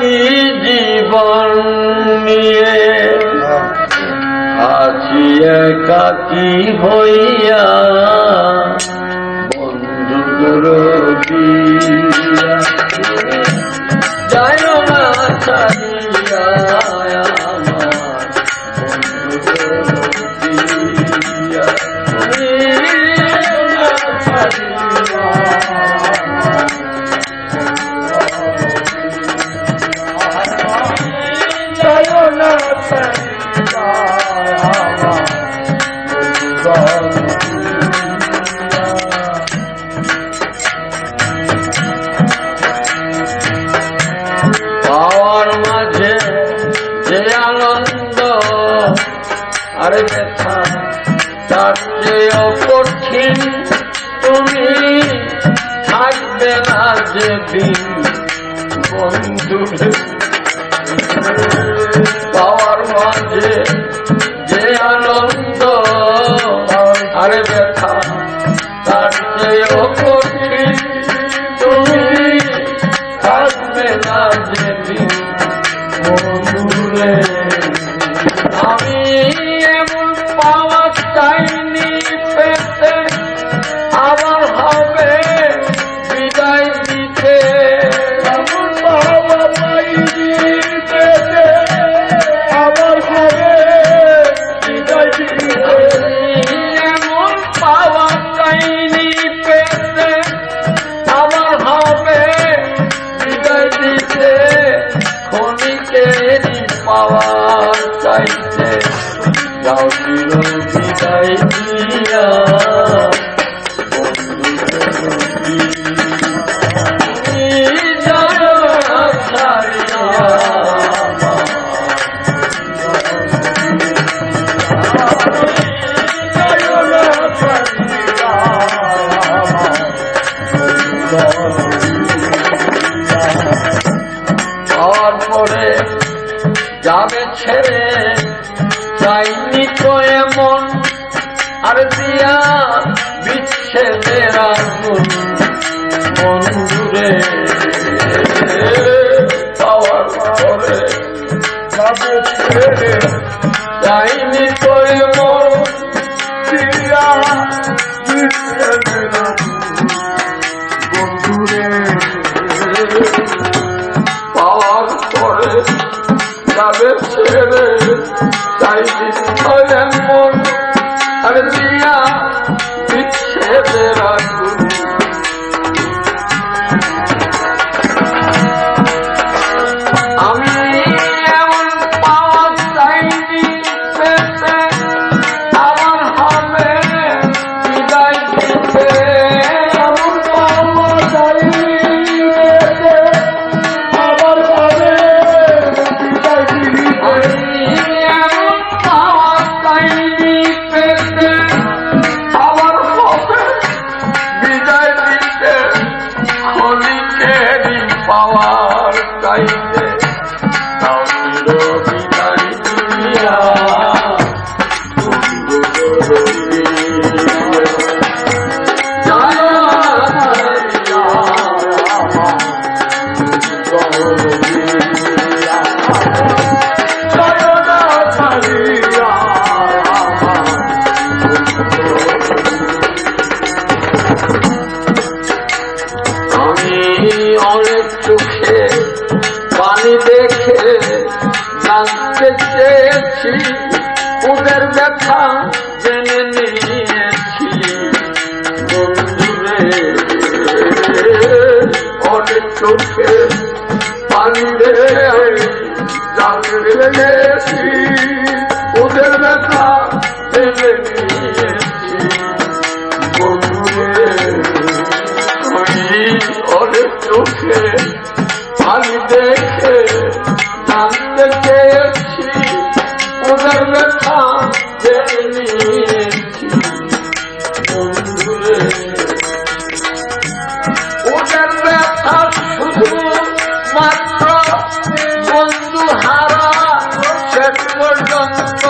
বাকি জীবন নিয়ে। আছি একাকি হইয়া বন্ধু রবি তার কঠিন তুমি থাকবে না যেদিন বন্ধু। পাওয়ার মাঝে যে আনন্দ, আরে ব্যথা, তার চেয়েও কঠিন তুমি থাকবে না যেদিন বন্ধুরে আমি பாவா বিচ্ছেদের আগুন বন্ধুরে পাওয়ার পরে যাবে ছেড়ে পাওয়ার চাইতে ব্যথা জেনে নিয়েছি। পানি ওদের ব্যথা জেনে নিয়েছি। অনেক চোখে পানি দেখে জানতে চেয়েছি। ওদের ব্যথা মাত্র বন্ধু হারা শেষ পর্যন্ত